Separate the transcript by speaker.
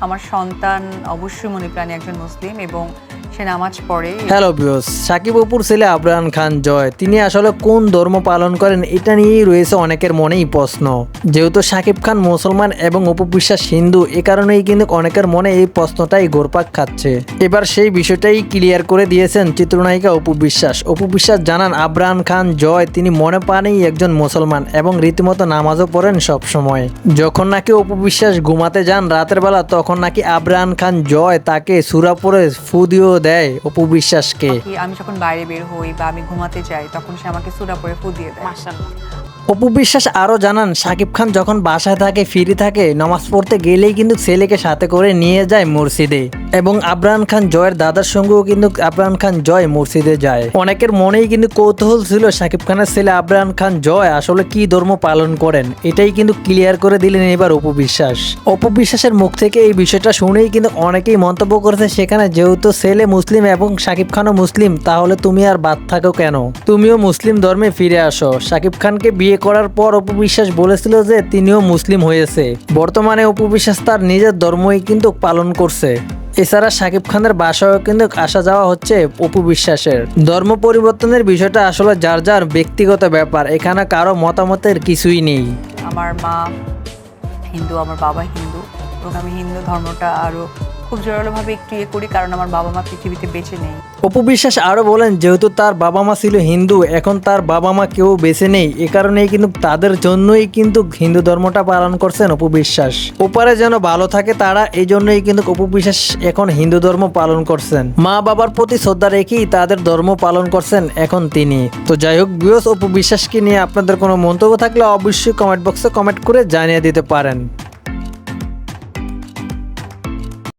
Speaker 1: আমার সন্তান অবশ্যই মনে প্রাণী একজন মুসলিম এবং সে নামাজ পড়ে।
Speaker 2: হ্যালো বিয়স সাকিব অপুর ছেলে আবরান খান জয়। তিনি আসলে কোন ধর্ম পালন করেন এটা নিয়েই রয়েছে অনেকের মনেই প্রশ্ন। যেহেতু সাকিব খান মুসলমান এবং অপু বিশ্বাস হিন্দু, এ কারণেই কিন্তু অনেকের মনে এই প্রশ্নটাই ঘোরপাক খাচ্ছে। এবার সেই বিষয়টাই ক্লিয়ার করে দিয়েছেন চিত্রনায়িকা অপু বিশ্বাস অপু বিশ্বাস জানান, আবরান খান জয়, তিনি মনে পানেই একজন মুসলমান এবং রীতিমতো নামাজও পড়েন সব সময়। যখন নাকি অপু বিশ্বাস ঘুমাতে যান রাতের বেলা, তখন নাকি আবরান খান জয় তাকে সুরা পরে ফু দিয়েও দেয় অপু বিশ্বাসকে।
Speaker 1: আমি যখন বাইরে বের হই বা আমি ঘুমাতে যাই তখন সে আমাকে সুরা পরে ফু দিয়ে দেয়।
Speaker 2: অপু বিশ্বাস আরও জানান সাকিব খান যখন বাসায় থাকে ফিরে থাকে নমাজ পড়তে গেলেই কিন্তু ছেলেকে সাথে করে নিয়ে যায় মসজিদে। এবং আবরান খান জয়ের দাদার সঙ্গেও কিন্তু আবরান খান জয় মসজিদে যায়। অনেকের মনেই কিন্তু কৌতূহল ছিল সাকিব খানের ছেলে আবরান খান জয় আসলে কি ধর্ম পালন করেন, এটাই কিন্তু ক্লিয়ার করে দিলেন এবার অপবিশ্বাস অপবিশ্বাসের মুখ থেকে এই বিষয়টা শুনেই কিন্তু অনেকেই মন্তব্য করেছে সেখানে, যেহেতু ছেলে মুসলিম এবং সাকিব খানও মুসলিম, তাহলে তুমি আর বাদ থাকো কেন? তুমিও মুসলিম ধর্মে ফিরে আসো। সাকিব খানকে বিয়ে করার পর অপবিশ্বাস বলেছিল যে তিনিও মুসলিম হয়েছে। বর্তমানে অপবিশ্বাস তার নিজের ধর্মই কিন্তু পালন করছে। এছাড়া সাকিব খানের বাসাও কিন্তু আসা যাওয়া হচ্ছে অপু বিশ্বাসের। ধর্ম পরিবর্তনের বিষয়টা আসলে যার যার ব্যক্তিগত ব্যাপার, এখানে কারও মতামতের কিছুই নেই।
Speaker 1: আমার মা হিন্দু, আমার বাবা হিন্দু আমি হিন্দু ধর্মটা আরও খুব জোরালোভাবে একটু ইয়ে করি, কারণ আমার বাবা মা পৃথিবীতে বেঁচে নেই।
Speaker 2: অপু বিশ্বাস আরও বলেন, যেহেতু তার বাবা মা ছিল হিন্দু, এখন তার বাবা মা কেউ বেছে নেই। এ কারণেই কিন্তু তাদের জন্যই কিন্তু হিন্দু ধর্মটা পালন করছেন অপু বিশ্বাস। ওপারে যেন ভালো থাকে তারা, এই জন্যই কিন্তু অপু বিশ্বাস এখন হিন্দু ধর্ম পালন করছেন। মা বাবার প্রতি শ্রদ্ধা রেখেই তাদের ধর্ম পালন করছেন এখন তিনি। তো যাই হোক বিয়স অপু বিশ্বাসকে নিয়ে আপনাদের কোনো মন্তব্য থাকলে অবশ্যই কমেন্ট বক্সে কমেন্ট করে জানিয়ে দিতে পারেন।